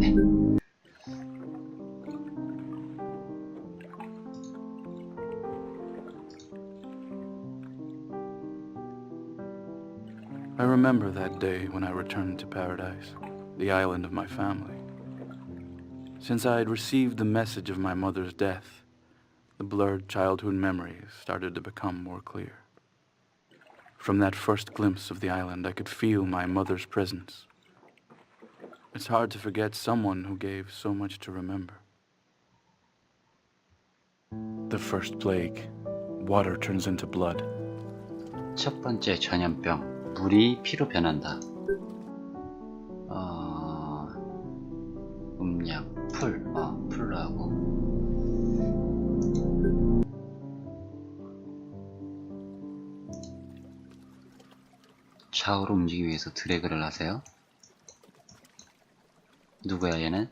I remember that day when I returned to paradise, the island of my family. Since I had received the message of my mother's death, the blurred childhood memories started to become more clear. From that first glimpse of the island, I could feel my mother's presence, It's hard to forget someone who gave so much to remember. The first plague. Water turns into blood. 첫 번째 전염병, 물이 피로 변한다. 어, 음약, 풀, 어, 풀로 하고. 좌우로 움직이기 위해서 드래그를 하세요. 누구야 얘는?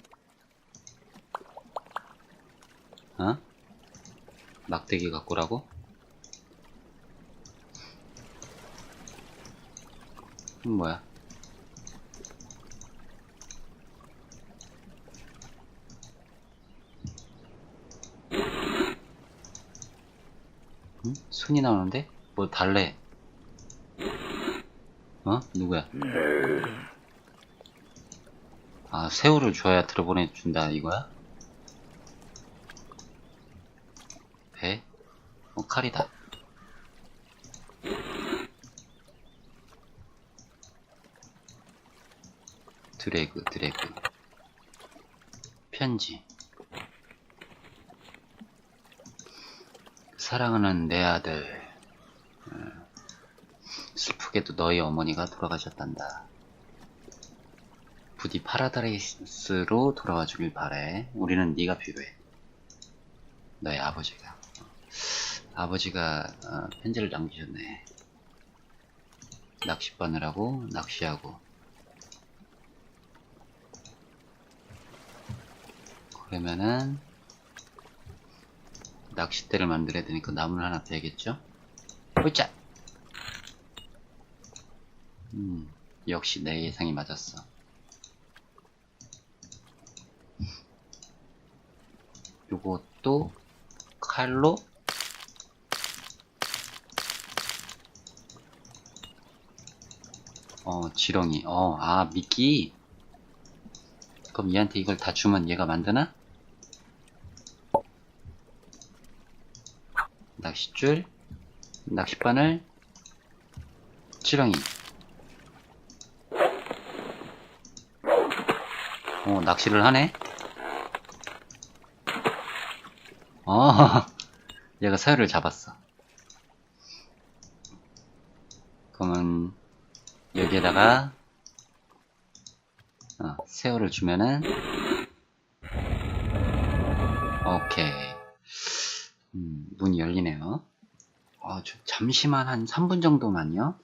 어? 막대기 갖고 라고? 이건 뭐야? 응? 손이 나오는데? 뭐 달래? 어? 누구야? 아 새우를 줘야 들어보내준다 이거야? 배? 어 칼이다. 드래그 드래그. 편지. 사랑하는 내 아들. 어, 슬프게도 너희 어머니가 돌아가셨단다 부디 파라다이스로 돌아와 주길 바래 우리는 네가 필요해 너의 아버지가 아버지가 어, 편지를 남기셨네 낚싯바늘 하고 낚시하고 그러면은 낚싯대를 만들어야 되니까 나무를 하나 빼야겠죠? 보자. 음, 역시 내 예상이 맞았어. 요것도 칼로 어, 지렁이. 어, 아, 미끼. 그럼 얘한테 이걸 다 주면 얘가 만드나? 낚싯줄, 낚싯바늘, 지렁이. 어, 낚시를 하네? 어, 얘가 새우를 잡았어. 그러면 여기에다가 어, 새우를 주면은 오케이. 음, 문이 열리네요. 어, 저 잠시만 한 3분 정도만요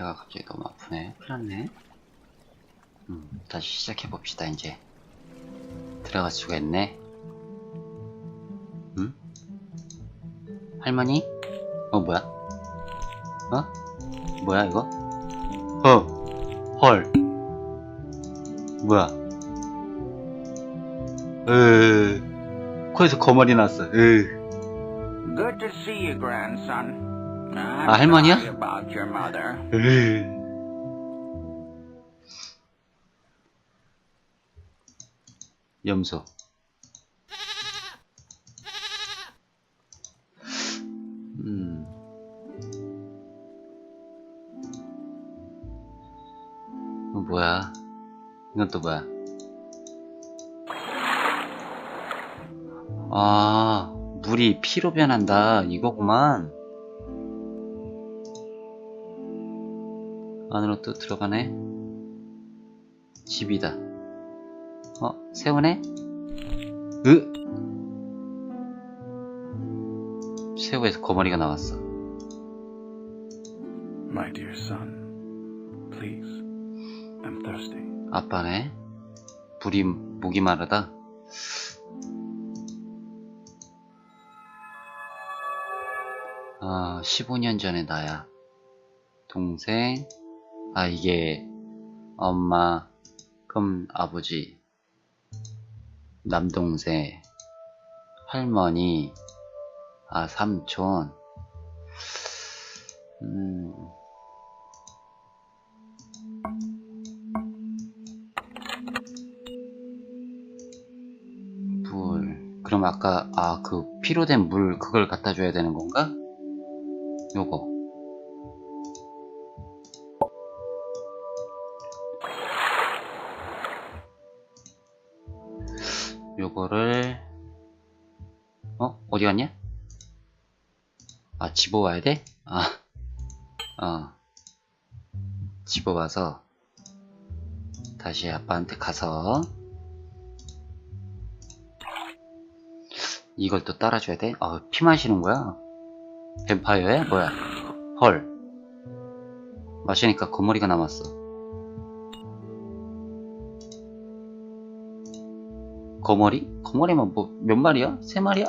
배가 갑자기 너무 아프네. 큰일 났네. 음, 다시 시작해봅시다, 이제. 들어갈 수가 있네. 응? 할머니? 어, 뭐야? 어? 뭐야, 이거? 어! 헐! 뭐야? 으, 코에서 거머리 났어. 으. Good to see you, grandson. 아, 할머니야? 염소. 음. 어, 뭐야? 이건 또 뭐야? 아, 물이 피로 변한다. 이거구만. 안으로 또 들어가네. 집이다. 어, 새우네? 으! 새우에서 거머리가 나왔어. My dear son, please. I'm thirsty. 아빠네. 불이, 목이 마르다. 아, 15년 전에 나야. 동생. 아, 이게, 엄마, 그럼 아버지, 남동생, 할머니, 아, 삼촌. 음, 물. 그럼 아까, 아, 그, 피로 된 물, 그걸 갖다 줘야 되는 건가? 요거. 요거를, 어? 어디 갔냐? 아, 집어와야 돼? 아, 어. 집어와서, 다시 아빠한테 가서, 이걸 또 따라줘야 돼? 아, 피 마시는 거야? 뱀파이어야? 뭐야? 헐. 마시니까 거머리가 남았어. 거머리? 거머리면 뭐, 몇 마리야? 세 마리야?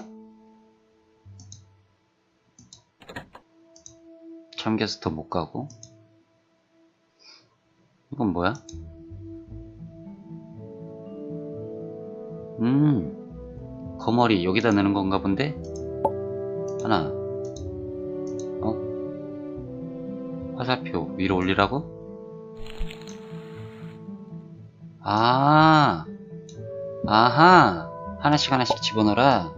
잠겨서 더 못 가고. 이건 뭐야? 음, 거머리 여기다 넣는 건가 본데? 하나, 어? 화살표 위로 올리라고? 아, 아하, 하나씩 하나씩 집어넣어라.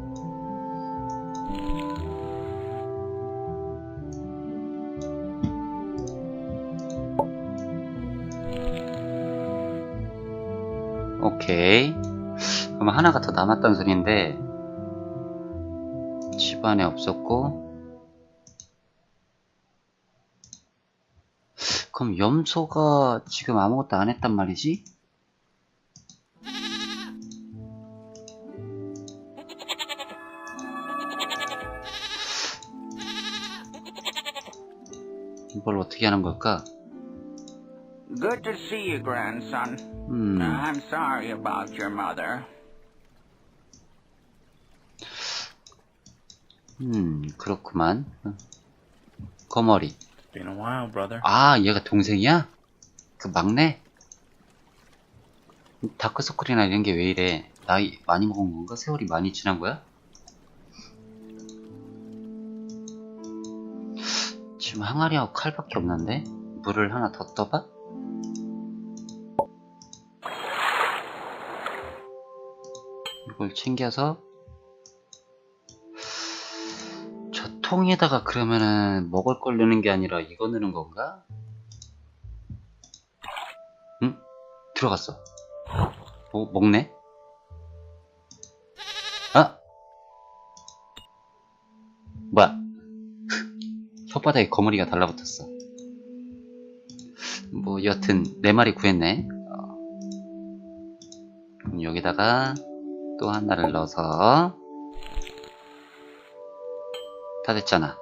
오케이. 그럼 하나가 더 남았단 소린데, 집안에 없었고, 그럼 염소가 지금 아무것도 안 했단 말이지? 이걸 어떻게 하는 걸까? Good to see you, grandson. 음, I'm sorry about your mother. 음, 그렇구만. 거머리. Been a while, brother. 아, 얘가 동생이야? 그 막내? 다크서클이나 이런 게 왜 이래? 나이 많이 먹은 건가? 세월이 많이 지난 거야? 지금 항아리하고 칼밖에 없는데? 물을 하나 더 떠봐? 이걸 챙겨서 저 통에다가 그러면은 먹을 걸 넣는 게 아니라 이거 넣는 건가? 응? 들어갔어. 어, 먹네? 아! 뭐야? 혓바닥에 거머리가 달라붙었어. 뭐, 여튼, 네 마리 구했네. 어. 그럼 여기다가 또 하나를 넣어서 다 됐잖아.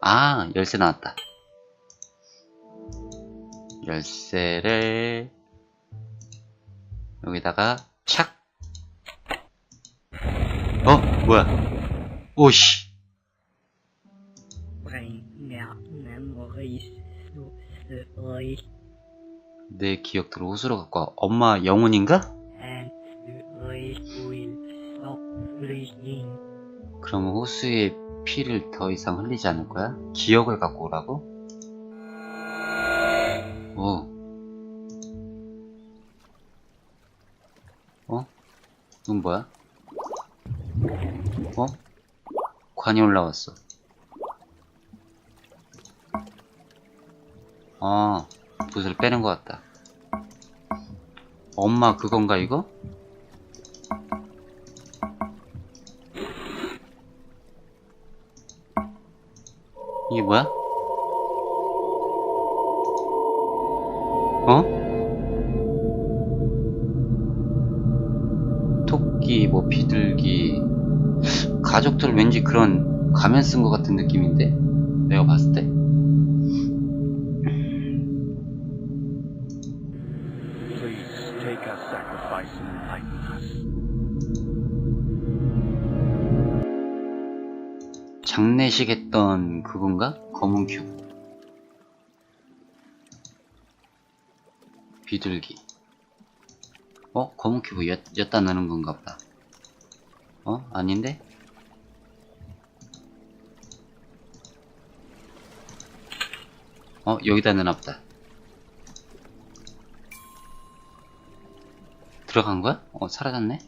아, 열쇠 나왔다. 열쇠를 여기다가 착 어? 뭐야 오씨 내 기억들을 호수로 갖고 와. 엄마 영혼인가? 그러면 호수의 피를 더 이상 흘리지 않을 거야? 기억을 갖고 오라고? 오. 어? 이건 뭐야? 어? 관이 올라왔어. 아, 붓을 빼는 것 같다. 엄마 그건가 이거? 이게 뭐야? 어? 토끼, 뭐 비둘기 가족들 왠지 그런 가면 쓴 것 같은 느낌인데 내가 봤을 때 장례식 했던 그건가? 검은 큐브 비둘기 어? 검은 큐브 엿, 엿다 넣는 건가 보다 어? 아닌데? 어? 여기다 넣나 보다 들어간 거야? 어 사라졌네?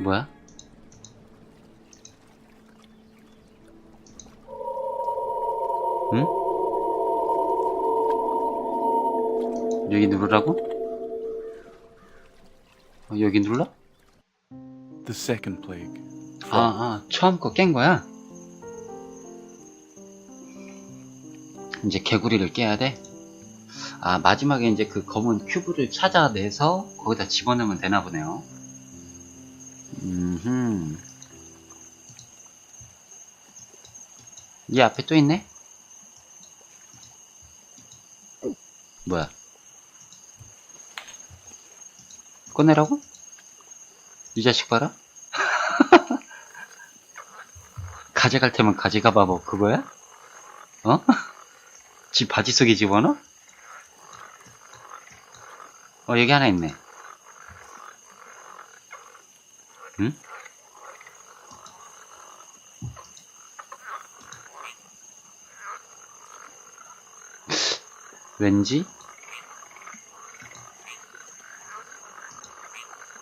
뭐야? 응? 여기 누르라고? 어, 여기 눌러? The second plague. 아, 아, 처음 거 깬 거야? 이제 개구리를 깨야 돼? 아, 마지막에 이제 그 검은 큐브를 찾아내서 거기다 집어넣으면 되나 보네요. 음흠. 이 앞에 또 있네? 뭐야? 꺼내라고? 이 자식 봐라? 가져갈 테면 가져가봐, 뭐, 그거야? 어? 지 바지 속에 집어넣어? 어, 여기 하나 있네. 응? 왠지?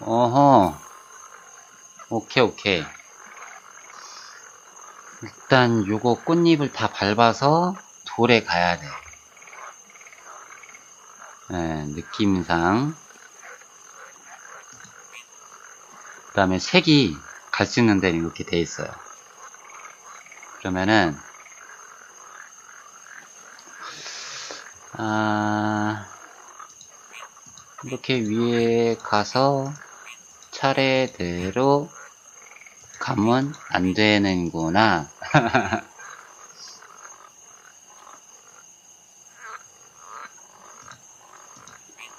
어허. 오케이, 오케이. 일단 요거 꽃잎을 다 밟아서 돌에 가야 돼. 예, 느낌상. 그 다음에 색이 갈 수 있는 데는 이렇게 돼 있어요. 그러면은, 아, 이렇게 위에 가서 차례대로 가면 안 되는구나.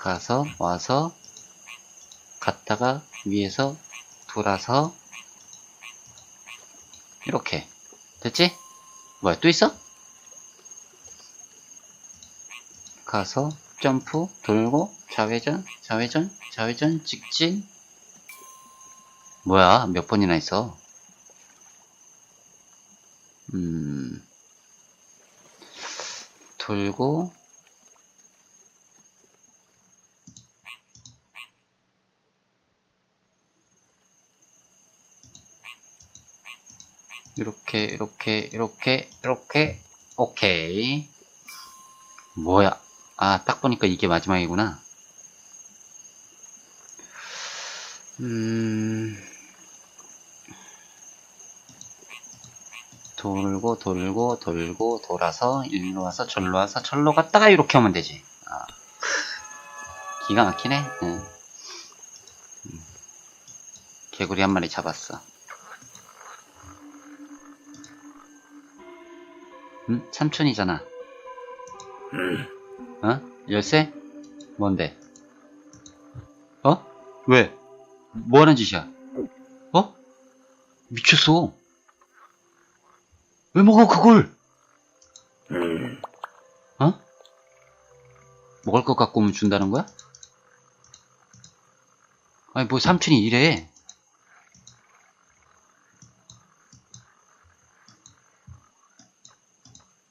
가서 와서 갔다가 위에서 돌아서 이렇게 됐지? 뭐야 또 있어? 가서 점프 돌고 좌회전 좌회전 좌회전 직진 뭐야 몇 번이나 있어 음 돌고 이렇게 이렇게 이렇게 이렇게. 오케이. 뭐야? 아 딱 보니까 이게 마지막이구나. 음. 돌고 돌고 돌고 돌아서 일로 와서 절로 와서 절로 갔다가 이렇게 하면 되지. 아, 기가 막히네. 응. 음. 개구리 한 마리 잡았어 응? 삼촌이잖아. 어? 열쇠? 뭔데? 어? 왜? 뭐 하는 짓이야? 어? 미쳤어. 왜 먹어, 그걸? 어? 먹을 것 갖고 오면 준다는 거야? 아니, 뭐 삼촌이 이래.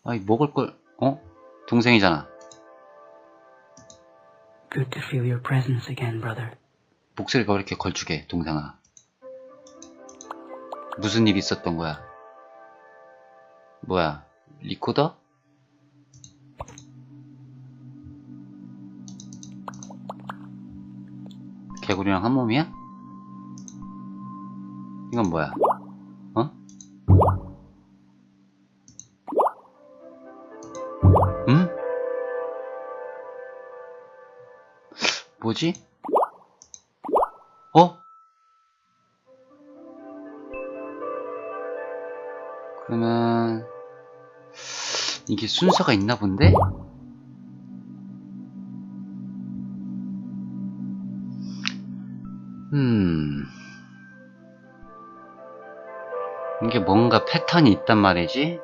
아니, 먹을 걸, 어? 동생이잖아. Good to feel your presence again, brother. 목소리가 왜 이렇게 걸쭉해, 동생아? 무슨 일 있었던 거야? 뭐야, 리코더? 개구리랑 한 몸이야? 이건 뭐야? 뭐지? 어? 그러면 이게 순서가 있나 본데? 음 이게 뭔가 패턴이 있단 말이지?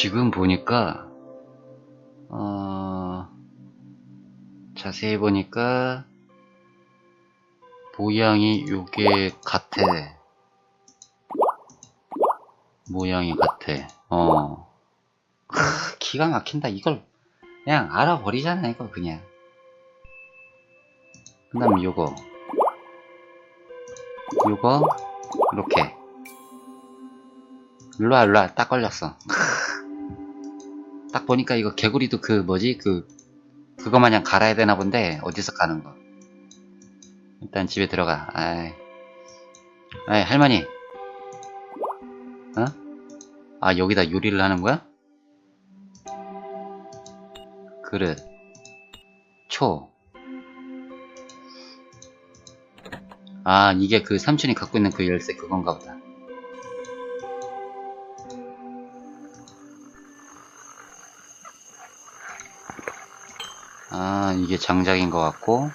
지금 보니까 어, 자세히 보니까 모양이 요게 같아. 모양이 같아. 어. 크, 기가 막힌다. 이걸 그냥 알아버리잖아. 이거 그냥. 그 다음에 요거. 요거. 이렇게. 일로와, 일로와. 딱 걸렸어. 딱 보니까 이거 개구리도 그 뭐지? 그 그거 마냥 갈아야 되나 본데 어디서 가는 거. 일단 집에 들어가. 아이. 아이 할머니. 어? 아 여기다 요리를 하는 거야? 그릇. 초. 아, 이게 그 삼촌이 갖고 있는 그 열쇠 그건가 보다. 아, 이게 장작인 것 같고.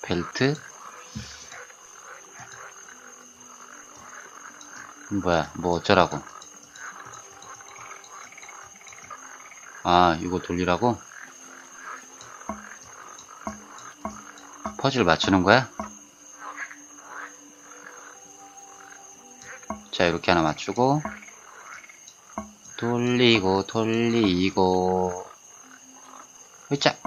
벨트. 뭐야, 뭐 어쩌라고. 아, 이거 돌리라고? 퍼즐 맞추는 거야? 자, 이렇게 하나 맞추고. 돌리고 돌리고. 으짜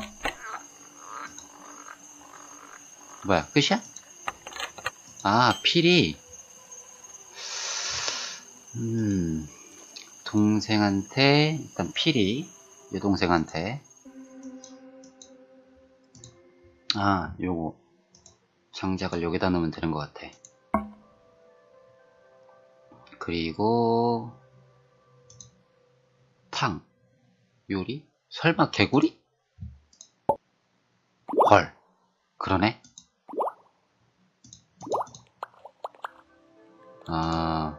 뭐야 끝이야? 아 필이. 음 동생한테 일단 필이 여동생한테. 아 요거. 장작을 여기다 넣으면 되는 것 같아. 그리고 탕 요리? 설마 개구리? 헐 그러네 아